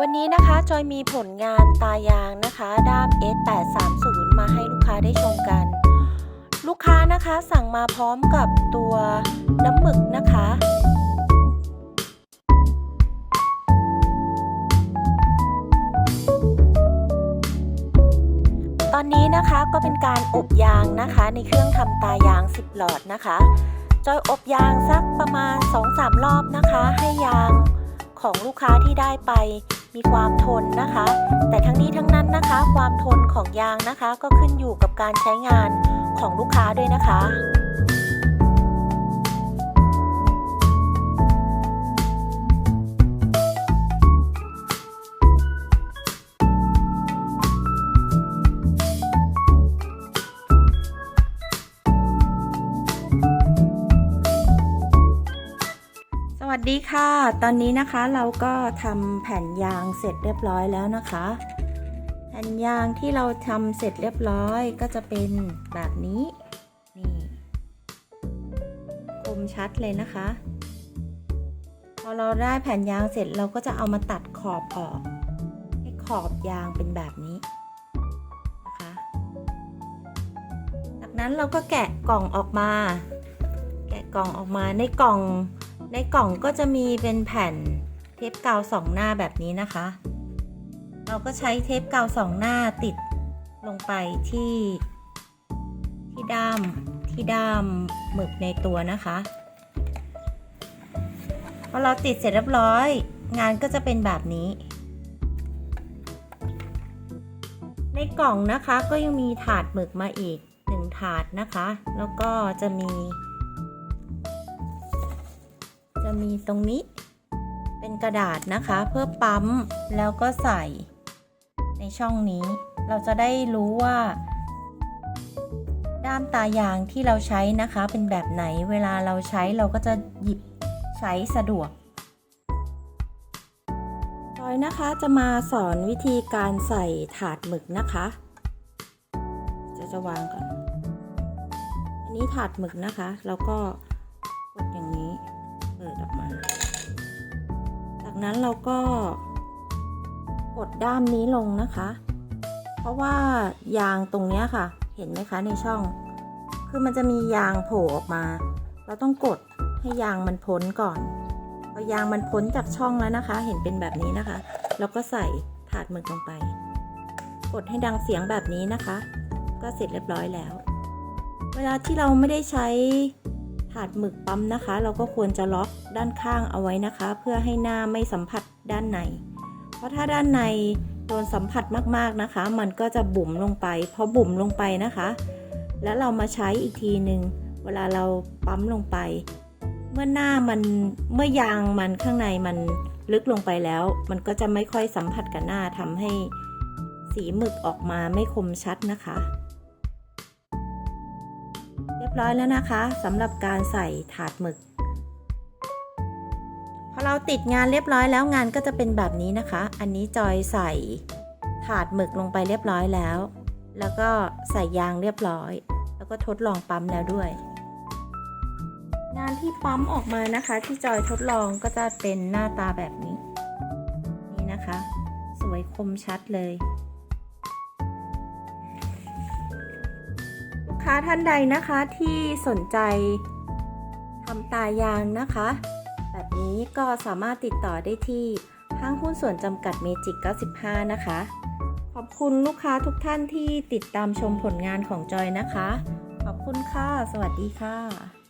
วันนี้นะคะจอยมีผลงานตายางนะคะด้าม S830 มาให้ลูกค้าได้ชมกัน ลูกค้านะคะสั่งมาพร้อมกับตัวน้ำหมึกนะคะตอนนี้นะคะก็เป็นการอบยางนะคะในเครื่องทำตายาง 10 หลอดนะคะ จอยอบยางสักประมาณ 2-3 รอบนะคะ ให้ยางของลูกค้าที่ได้ไป มีความทนนะคะ แต่ทั้งนี้ทั้งนั้นนะคะ ความทนของยางนะคะ ก็ขึ้นอยู่กับการใช้งานของลูกค้าด้วยนะคะ วัสดีค่ะ ตอนนี้นะคะเราก็ทำแผ่นยางเสร็จเรียบร้อยแล้วนะคะ แผ่นยางที่เราทำเสร็จเรียบร้อยก็จะเป็นแบบนี้ นี่ คมชัดเลยนะคะ พอเราได้แผ่นยางเสร็จเราก็จะเอามาตัดขอบออก ให้ขอบยางเป็นแบบนี้นะคะ จากนั้นเราก็แกะกล่องออกมา แกะกล่องออกมาในกล่อง ในกล่องก็จะมีเป็นแผ่นเทปกาวสองหน้าแบบนี้นะคะ เราก็ใช้เทปกาวสองหน้าติดลงไปที่ ที่ด้ามที่ด้ามหมึกในตัวนะคะพอเราติดเสร็จเรียบร้อย งานก็จะเป็นแบบนี้ ในกล่องนะคะก็ยังมีถาดหมึกมาอีกหนึ่งถาดนะคะ แล้วก็จะมี มีตรงนี้ เป็นกระดาษนะคะ เพื่อปั๊มแล้วก็ใส่ ในช่องนี้ เราจะได้รู้ว่า ด้ามตายางที่เราใช้นะคะ เป็นแบบไหนเวลาเราใช้เราก็จะหยิบใช้สะดวกจอยนะคะจะมาสอนวิธีการใส่ถาดหมึกนะคะ จะจะวางก่อน อันนี้ถาดหมึกนะคะ แล้วก็กดอย่างนี้ิดออกมา จากนั้นเราก็กดด้ามนี้ลงนะคะ เพราะว่ายางตรงนี้ค่ะ เห็นไหมคะในช่อง คือมันจะมียางโผล่ออกมา เราต้องกดให้ยางมันพ้นก่อนพอยางมันพ้นจากช่องแล้วนะคะ เห็นเป็นแบบนี้นะคะแล้วก็ใส่ถาดหมึกลงไป กดให้ดังเสียงแบบนี้นะคะ ก็เสร็จเรียบร้อยแล้ว เวลาที่เราไม่ได้ใช้ ถาดหมึกปั๊มนะคะ เราก็ควรจะล็อกด้านข้างเอาไว้นะคะ เพื่อให้หน้าไม่สัมผัสด้านใน เพราะถ้าด้านในโดนสัมผัสมากๆนะคะ มันก็จะบุ๋มลงไปพอบุ๋มลงไปนะคะ แล้วเรามาใช้อีกทีหนึ่งเวลาเราปั๊มลงไป เมื่อหน้ามันเมื่อยางมันข้างในมันลึกลงไปแล้ว มันก็จะไม่ค่อยสัมผัสกับหน้าทำให้สีหมึกออกมาไม่คมชัดนะคะ รียบร้อยแล้วนะคะสำหรับการใส่ถาดหมึก พอเราติดงานเรียบร้อยแล้วงานก็จะเป็นแบบนี้นะคะ อันนี้จอยใส่ถาดหมึกลงไปเรียบร้อยแล้ว แล้วก็ใส่ยางเรียบร้อย แล้วก็ทดลองปั๊มแล้วด้วย งานที่ปั๊มออกมานะคะ ที่จอยทดลองก็จะเป็นหน้าตาแบบนี้ นี่นะคะ สวยคมชัดเลย ค้าท่านใดนะคะที่สนใจทำตายางนะคะ แบบนี้ก็สามารถติดต่อได้ที่ห้างหุ้นส่วนจำกัดเมจิก 95 นะคะ ขอบคุณลูกค้าทุกท่านที่ติดตามชมผลงานของจอยนะคะ ขอบคุณค่ะ สวัสดีค่ะ